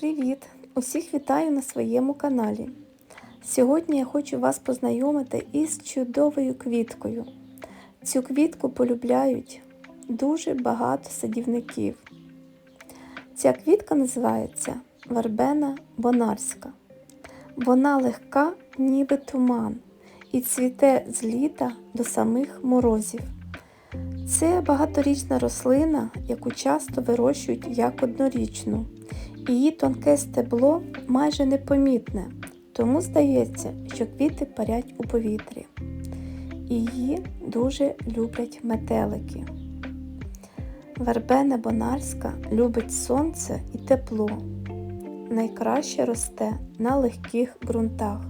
Привіт! Усіх вітаю на своєму каналі. Сьогодні я хочу вас познайомити із чудовою квіткою. Цю квітку полюбляють дуже багато садівників. Ця квітка називається Вербена Бонарська. Вона легка, ніби туман, і цвіте з літа до самих морозів. Це багаторічна рослина, яку часто вирощують як однорічну. Її тонке стебло майже непомітне, тому здається, що квіти парять у повітрі. Її дуже люблять метелики. Вербена бонарська любить сонце і тепло. Найкраще росте на легких ґрунтах.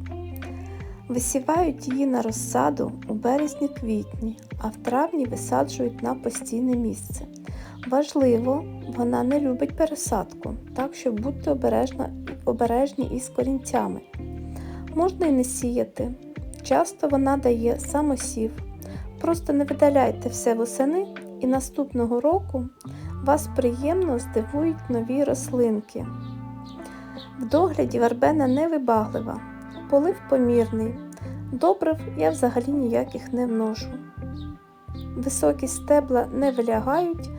Висівають її на розсаду у березні-квітні, а в травні висаджують на постійне місце. Важливо, вона не любить пересадку, так що будьте обережна, обережні із корінцями. Можна і не сіяти. Часто вона дає самосів. Просто не видаляйте все восени і наступного року вас приємно здивують нові рослинки. В догляді вербена невибаглива, полив помірний, добрив я взагалі ніяких не вношу. Високі стебла не вилягають,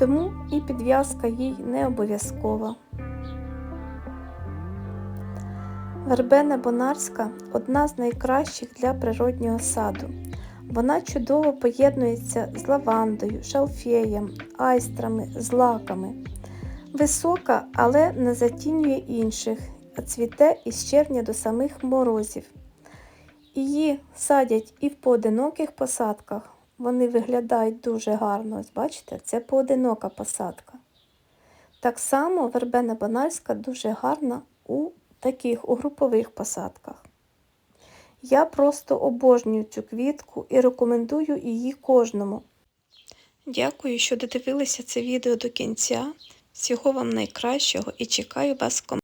тому і підв'язка їй не обов'язкова. Вербена бонарська одна з найкращих для природнього саду. Вона чудово поєднується з лавандою, шалфеєм, айстрами, злаками. Висока, але не затінює інших, а цвіте із червня до самих морозів. Її садять і в поодиноких посадках. Вони виглядають дуже гарно. Ось бачите, це поодинока посадка. Так само вербена банальська дуже гарна у таких у групових посадках. Я просто обожнюю цю квітку і рекомендую її кожному. Дякую, що додивилися це відео до кінця. Всього вам найкращого і чекаю вас в коментарях.